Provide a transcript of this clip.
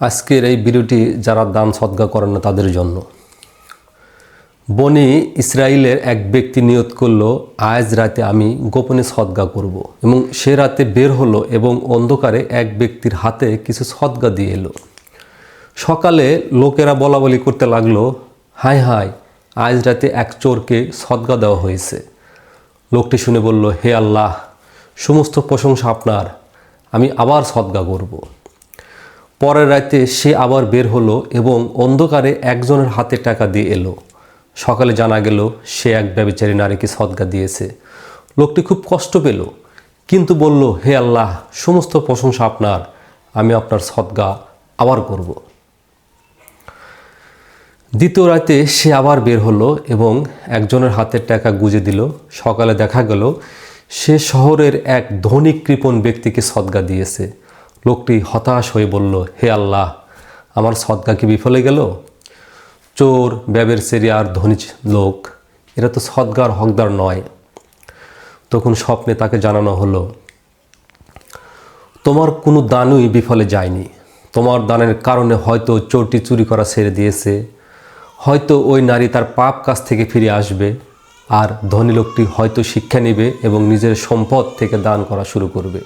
আজকের এই ভিডিওটি যারা দান সদ্গা করেন না তাদের জন্য বনি ইসরায়েলের এক ব্যক্তি নিয়ত করল, আজ রাতে আমি গোপনে সদ্গা করব। এবং সে রাতে বের হলো এবং অন্ধকারে এক ব্যক্তির হাতে কিছু সদ্গা দিয়ে এলো সকালে লোকেরা বলা বলি করতে লাগল হাই হাই আজ রাতে এক চোরকে সদ্গা দেওয়া হয়েছে লোকটি শুনে বলল, হে আল্লাহ, সমস্ত প্রশংসা আপনার, আমি আবার সদ্গা করব। পরের রাতে সে আবার বের হলো এবং অন্ধকারে একজনের হাতে টাকা দিয়ে এলো। সকালে জানা গেল, সে এক ব্যবচারী নারীকে সদ্গা দিয়েছে। লোকটি খুব কষ্ট পেল, কিন্তু বলল, হে আল্লাহ, সমস্ত প্রশংসা আপনার, আমি আপনার সদ্গা আবার করব। দ্বিতীয় রাতে সে আবার বের হলো এবং একজনের হাতের টাকা গুজে দিল। সকালে দেখা গেল, সে শহরের এক ধনী কৃপণ ব্যক্তিকে সদ্গা দিয়েছে। লোকটি হতাশ হয়ে বলল, হে আল্লাহ, আমার সদ্গা কি বিফলে গেল? চোর, ব্যবের সেরি আর ধনী লোক, এরা তো সদ্গার হকদার নয়। তখন স্বপ্নে তাকে জানানো হলো, তোমার কোনো দানই বিফলে যায়নি। তোমার দানের কারণে হয়তো চোরটি চুরি করা ছেড়ে দিয়েছে। হয়তো ওই নারী তার পাপ কাছ থেকে ফিরে আসবে। আর ধনী লোকটি হয়তো শিক্ষা নেবে এবং নিজের সম্পদ থেকে দান করা শুরু করবে।